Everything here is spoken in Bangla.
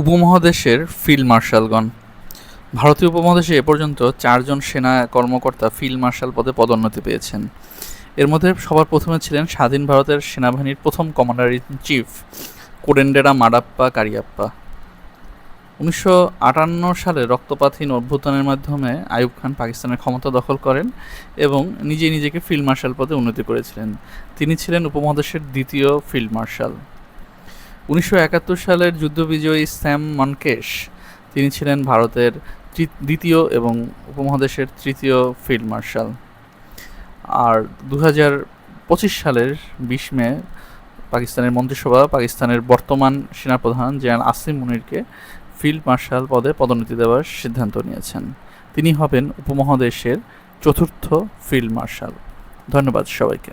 উপমহাদেশের ফিল্ড মার্শালগণ। ভারতীয় উপমহাদেশে এ পর্যন্ত চারজন সেনা কর্মকর্তা ফিল্ড মার্শাল পদে পদোন্নতি পেয়েছেন। এর মধ্যে সবার প্রথমে ছিলেন স্বাধীন ভারতের সেনাবাহিনীর প্রথম commander in chief, Kodandera Madappa Cariappa. উনিশশো আটান্ন সালে রক্তপাতহীন অভ্যুত্থানের মাধ্যমে আইয়ুব খান পাকিস্তানের ক্ষমতা দখল করেন এবং নিজে নিজেকে ফিল্ড মার্শাল পদে উন্নতি করেছিলেন। তিনি ছিলেন উপমহাদেশের দ্বিতীয় ফিল্ড মার্শাল। উনিশশো একাত্তর সালের যুদ্ধবিজয়ী স্যাম মনকেশ, তিনি ছিলেন ভারতের দ্বিতীয় এবং উপমহাদেশের তৃতীয় ফিল্ড মার্শাল। আর দু পঁচিশ সালের বিশ মে পাকিস্তানের মন্ত্রিসভা, পাকিস্তানের বর্তমান সেনাপ্রধান জেনারেল আসিম মুনিরকে ফিল্ড মার্শাল পদে পদোন্নতি দেওয়ার সিদ্ধান্ত নিয়েছেন। তিনি হবেন উপমহাদেশের চতুর্থ ফিল্ড মার্শাল। ধন্যবাদ সবাইকে।